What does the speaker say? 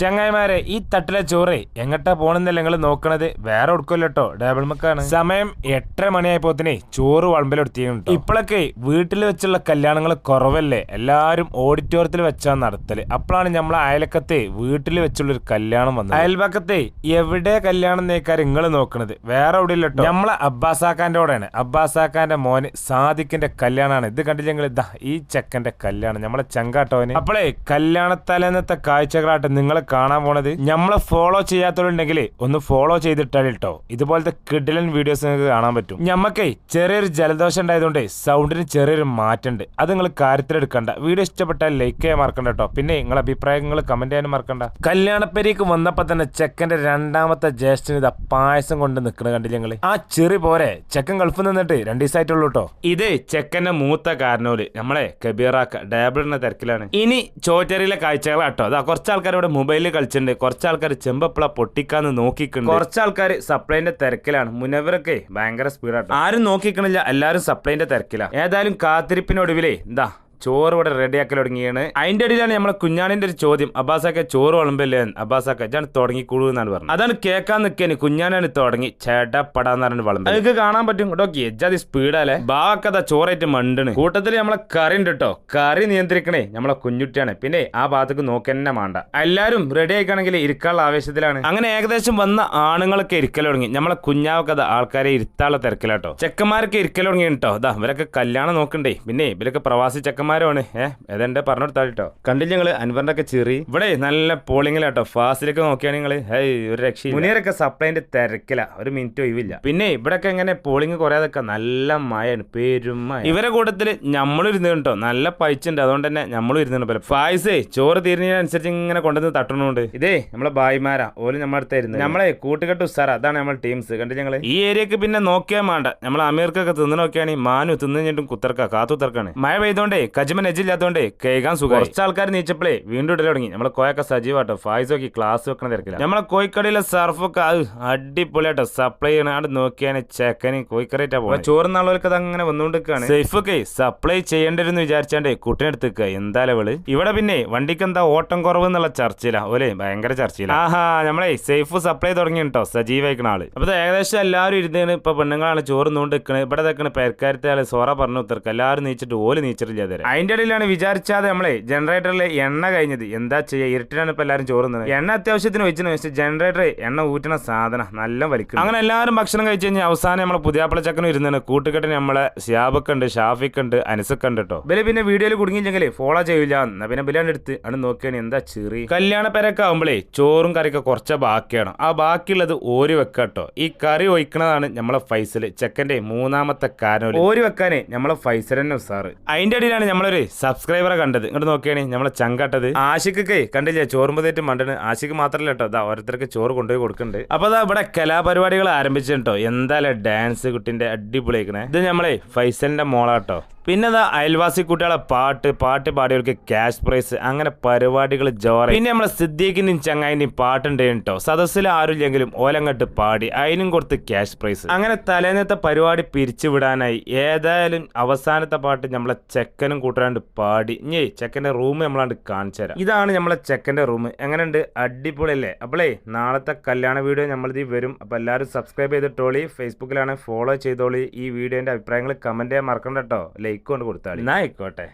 ചങ്ങായിമാരെ ഈ തട്ടിലെ ചോറ് എങ്ങട്ടാ പോണെന്നല്ല നിങ്ങൾ നോക്കണത്? വേറെ കൊടുക്കല്ലോ കേട്ടോ ഡബിൾ മക്കാണ്. സമയം എട്ടര മണിയായപ്പോത്തിനെ ചോറ് വളമ്പിലെടുത്തിട്ടുണ്ട് ഇപ്പോഴൊക്കെ വീട്ടിൽ വെച്ചുള്ള കല്യാണങ്ങൾ കുറവല്ലേ? എല്ലാരും ഓഡിറ്റോറിയത്തിൽ വെച്ചാ നടത്തൽ. അപ്പോഴാണ് നമ്മളെ അയലക്കത്തെ വീട്ടിൽ വെച്ചുള്ള ഒരു കല്യാണം വന്നത്. അയൽപക്കത്തെ എവിടെ കല്യാണം നേക്കാർ നിങ്ങൾ നോക്കണത്. വേറെ എവിടെ ഇല്ല കേട്ടോ നമ്മളെ അബ്ബാസാക്കാന്റെ കൂടെയാണ് അബ്ബാസാക്കാന്റെ മോന് സാദിഖിന്റെ കല്യാണമാണ് ഇത് കണ്ടില്ലെങ്കിൽ ഇതാ ഈ ചെക്കന്റെ കല്യാണം. നമ്മളെ ചങ്കാട്ടോന്. അപ്പോഴേ കല്യാണത്തലേന്നത്തെ കാഴ്ചകളായിട്ട് നിങ്ങൾ കാണാൻ പോണത് നമ്മളെ ഫോളോ ചെയ്യാത്തവരുണ്ടെങ്കിൽ ഒന്ന് ഫോളോ ചെയ്തിട്ടാൽ കേട്ടോ ഇതുപോലത്തെ കിഡിലൻ വീഡിയോസ് നിങ്ങൾക്ക് കാണാൻ പറ്റും. ഞമ്മക്കേ ചെറിയൊരു ജലദോഷം ഉണ്ടായതുകൊണ്ട് സൗണ്ടിന് ചെറിയൊരു മാറ്റമുണ്ട് അത് നിങ്ങൾ കാര്യത്തിലെടുക്കണ്ട വീഡിയോ ഇഷ്ടപ്പെട്ടാൽ ലൈക്ക് ചെയ്യാൻ മറക്കണ്ട കേട്ടോ പിന്നെ നിങ്ങളെ അഭിപ്രായങ്ങൾ കമന്റ് ചെയ്യാനും മറക്കണ്ട. കല്യാണപ്പേരിക്ക് വന്നപ്പോ തന്നെ ചെക്കന്റെ രണ്ടാമത്തെ ജ്യേഷ്ഠന് ഇതാ പായസം കൊണ്ട് നിൽക്കണ കണ്ടില്ല ഞങ്ങൾ ആ ചെറി പോരെ. ചെക്കൻ ഗൾഫിൽ നിന്നിട്ട് രണ്ടു ദിവസമായിട്ടുള്ളൂ കേട്ടോ ഇത് ചെക്കന്റെ മൂത്ത കാരണവര്. നമ്മളെ കബീറാക്ക. ഡയബിളിന്റെ തിരക്കിലാണ്. ഇനി ചോറ്ററിയിലെ കാഴ്ചകളാട്ടോ അതാ കുറച്ച് ആൾക്കാർ ഇവിടെ മൊബൈലിൽ കളിച്ചിട്ടുണ്ട്. കുറച്ച് ആൾക്കാർ ചെമ്പപ്പള പൊട്ടിക്കാന്ന് നോക്കിക്കുണ്ട് കുറച്ച് ആൾക്കാർ സപ്ലൈന്റെ തിരക്കിലാണ്. മുനവരൊക്കെ ഭയങ്കര സ്പീഡാട്ടോ ആരും നോക്കിക്കണില്ല. എല്ലാരും സപ്ലൈന്റെ തിരക്കിലാണ് ഏതായാലും കാത്തിരിപ്പിനൊടുവിലേ എന്താ ചോറ് ഇവിടെ റെഡിയാക്കൽ തുടങ്ങിയാണ്. അതിന്റെ ഇടയിലാണ് നമ്മളെ കുഞ്ഞാണിന്റെ ഒരു ചോദ്യം. അബ്ബാസാക്ക ചോറ് വിളമ്പല്ലേ അബ്ബാസാക്ക ഞാൻ തുടങ്ങിക്കൂടൂ എന്നാണ് പറഞ്ഞത്. അതാണ് കേൾക്കാൻ നിൽക്കാന് കുഞ്ഞാനാണ് തുടങ്ങി ചേട്ടപ്പടാന്ന് പറഞ്ഞിട്ട് വിളമ്പ് നിങ്ങൾക്ക് കാണാൻ പറ്റും. കേട്ടോ എജ്ജാതി സ്പീഡല്ലേ ബാക്കത ചോറായിട്ട് മണ്ടണ്. കൂട്ടത്തിൽ നമ്മളെ കറി ഉണ്ട് കേട്ടോ കറി നിയന്ത്രിക്കണേ നമ്മളെ കുഞ്ഞുട്ടിയാണ്. പിന്നെ ആ ഭാഗത്തേക്ക് നോക്കന്നെ വേണ്ട എല്ലാരും റെഡി ആയിക്കാണെങ്കിൽ ഇരിക്കാനുള്ള ആവേശത്തിലാണ്. അങ്ങനെ ഏകദേശം വന്ന ആണുങ്ങളൊക്കെ ഇരിക്കൽ തുടങ്ങി. നമ്മളെ കുഞ്ഞാവക്കത ആൾക്കാരെ ഇരുത്താനുള്ള തിരക്കിലാട്ടോ ചെക്കന്മാരൊക്കെ ഇരിക്കൽ തുടങ്ങി കേട്ടോ അതാ ഇവരൊക്കെ കല്യാണം നോക്കണ്ടേ. പിന്നെ ഇവരൊക്കെ പ്രവാസി ചെക്കന്മാരുമാണ് ഏഹ് ഏതെന്റെ പറഞ്ഞു കൊടുത്താട്ടോ കണ്ടില്ല ഞങ്ങൾ അൻവറിന്റെ ഒക്കെ ചെറി. ഇവിടെ നല്ല പോളിങ്ങിലാട്ടോ. ഫാസ്റ്റിലൊക്കെ നോക്കിയാണ് നിങ്ങൾ. ഹേയ് ഒരു രക്ഷ മുനിയറൊക്കെ സപ്ലൈന്റെ തിരക്കില. ഒരു മിനിറ്റ് ഒഴിവില്ല. പിന്നെ ഇവിടൊക്കെ എങ്ങനെ പോളിങ് കുറയാതൊക്കെ നല്ല മഴയാണ്. പെരുമ ഇവരെ കൂട്ടത്തിൽ നമ്മളും ഇരുന്ന് കേട്ടോ നല്ല പൈച്ചുണ്ട് അതുകൊണ്ട് തന്നെ നമ്മളും ഇരുന്നുണ്ട് പോലെ ഫായ്സേ ചോറ് തീരുന്നതിനനുസരിച്ച് ഇങ്ങനെ കൊണ്ടുവന്ന് തട്ടണുണ്ട്. ഇതേ നമ്മളെ ബായിമാരാ ഓൽ നമ്മളടുത്ത് ഇരുന്നു. നമ്മളെ കൂട്ടുകെട്ട് ഉസാറ. അതാണ് നമ്മളെ ടീംസ്. കണ്ടു ഞങ്ങൾ ഈ ഏരിയക്ക് പിന്നെ നോക്കിയാൽ വേണ്ട നമ്മളെ അമീർക്കൊക്കെ തിന്നു നോക്കിയാണെങ്കിൽ മാനു തിന്നു കഴിഞ്ഞിട്ടും കുത്തർക്ക. കാത്തുത്തർക്കാണ് മഴ പെയ്തോണ്ടേ കജിമൻ എജില്ലാത്തോണ്ടേ കേൾക്കാൻ സുഖം കുറച്ച് ആൾക്കാർ നീച്ചപ്പോഴേ വീണ്ടും ഇടൽ തുടങ്ങി. നമ്മളെ കോയൊക്കെ സജീവാട്ടോ. ഫായ്സ് നോക്കി ക്ലാസ് വെക്കണ തിരക്കില്ല നമ്മളെ കോഴിക്കടയിലെ സർഫൊക്കെ അത് അടിപൊളിയാട്ടോ. സപ്ലൈ ചെയ്യണ അവിടെ നോക്കിയാൽ ചെക്കന് കോഴിക്കറിയായിട്ടാ പോകും നാളുകൾക്ക് അത് അങ്ങനെ വന്നുകൊണ്ടിരിക്കുകയാണ് സേഫൊക്കെ സപ്ലൈ ചെയ്യേണ്ടിരുന്നു വിചാരിച്ചാണ്ട് കുട്ടിനെടുത്തേക്ക എന്താ ലെവൾ ഇവിടെ പിന്നെ വണ്ടിക്ക് എന്താ ഓട്ടം കുറവ് എന്നുള്ള ചർച്ചയില്ല ഓലെ ഭയങ്കര ചർച്ചയില. ആഹാ നമ്മളെ സേഫ് സപ്ലൈ തുടങ്ങി കേട്ടോ സജീവായിക്കണ ആൾ. അപ്പൊ ഏകദേശം എല്ലാവരും ഇരുന്നാണ്. ഇപ്പൊ പെണ്ണുങ്ങളാണ് ചോറ് നോണ്ട് നിൽക്കണത് ഇവിടെ നിൽക്കണ പേർക്കാരത്തെ ആൾ സോറ പറഞ്ഞു ഉത്തർക്ക്. എല്ലാവരും നീച്ചിട്ട് ഓൽ നീച്ചിട്ടില്ല അതിന്റെ ഇടയിലാണ് വിചാരിച്ചാതെ നമ്മളെ ജനറേറ്ററിലെ എണ്ണ കഴിഞ്ഞത്. എന്താ ചെയ്യുക ഇരുട്ടിനാണ് ഇപ്പൊ എല്ലാരും ചോറുന്നത്. എണ്ണ അത്യാവശ്യത്തിന് വെച്ചിന് വെച്ച് ജനറേറ്റർ എണ്ണ ഊറ്റണ സാധനം നല്ല വലിക്കും അങ്ങനെ എല്ലാവരും ഭക്ഷണം കഴിച്ചു കഴിഞ്ഞാൽ അവസാനം നമ്മളെ പുതിയാപ്പിള ചക്കനും ഇരുന്നാണ്. കൂട്ടുകെട്ടിന് നമ്മളെ ഷിയാബൊക്കെ ഉണ്ട് ഷാഫിക്ക് ഉണ്ട് അനസൊക്കെ ഉണ്ട് കേട്ടോ ബലി പിന്നെ വീഡിയോയിൽ കുടുങ്ങിയില്ലെങ്കിൽ ഫോളോ ചെയ്യില്ല എന്നാ പിന്നെ ബലിയാണ് എടുത്ത് ആണ് നോക്കിയാണ് എന്താ ചെറി. കല്യാണ പേരൊക്കെ ആകുമ്പോഴേ ചോറും കറിയൊക്കെ കുറച്ച് ബാക്കിയാണ്. ആ ബാക്കിയുള്ളത് ഓരി വെക്കുക കേട്ടോ ഈ കറി ഒഴിക്കണതാണ് നമ്മളെ ഫൈസൽ ചെക്കന്റെ മൂന്നാമത്തെ കാരണം ഓരി വെക്കാനേ നമ്മളെ ഫൈസൽ തന്നെ സാറ് അതിന്റെ അടിയിലാണ് നമ്മളൊരു സബ്സ്ക്രൈബറെ കണ്ടത്. ഇങ്ങോട്ട് നോക്കിയാണ് നമ്മളെ ചങ്കട്ടത്. ആശിക്കൊക്കെ കണ്ടില്ലേ ചോറുമ്പതേറ്റ് മണ്ടന് ആശിക്ക് മാത്രമല്ല കേട്ടോ. അതാ ഓരോരുത്തർക്ക് ചോറ് കൊണ്ടുപോയി കൊടുക്കുന്നുണ്ട് അപ്പൊ അതാ ഇവിടെ കലാപരിപാടികൾ ആരംഭിച്ചിട്ടോ എന്തായാലും ഡാൻസ് കുട്ടിന്റെ അടിപൊളിയാക്കണേ ഇത് നമ്മളെ ഫൈസലിന്റെ മോളാട്ടോ പിന്നെ അയൽവാസി കുട്ടികളെ പാട്ട് പാട്ട് പാടിയവർക്ക് ക്യാഷ് പ്രൈസ് അങ്ങനെ പരിപാടികൾ ജോറ പിന്നെ നമ്മളെ സിദ്ദീഖിന്റെയും ചങ്ങായിന്റെയും പാട്ടുണ്ട് കേട്ടോ സദസ്സിൽ ആരുമില്ലെങ്കിലും ഓലങ്ങട്ട് പാടി അതിനും കൊടുത്ത് ക്യാഷ് പ്രൈസ് അങ്ങനെ തലേന്നത്തെ പരിപാടി പിരിച്ചുവിടാനായി ഏതായാലും അവസാനത്തെ പാട്ട് നമ്മളെ ചെക്കനും കൂട്ടാണ്ട് പാടി. ഇനി ചെക്കന്റെ റൂം നമ്മളാണ്ട് കാണിച്ചു തരാം. ഇതാണ് നമ്മളെ ചെക്കന്റെ റൂം എങ്ങനെയുണ്ട്? അടിപൊളിയല്ലേ? അപ്പോളേ നാളത്തെ കല്യാണ വീഡിയോ നമ്മളിത് വരും. അപ്പോൾ എല്ലാവരും സബ്സ്ക്രൈബ് ചെയ്തിട്ടോളി. ഫേസ്ബുക്കിലാണ് ഫോളോ ചെയ്തോളി. ഈ വീഡിയോന്റെ അഭിപ്രായങ്ങൾ കമന്റ് ചെയ്യാൻ മറക്കണ്ട കേട്ടോ ലൈക്ക് കൊണ്ട് കൊടുത്താൽ എന്നാ ആയിക്കോട്ടെ.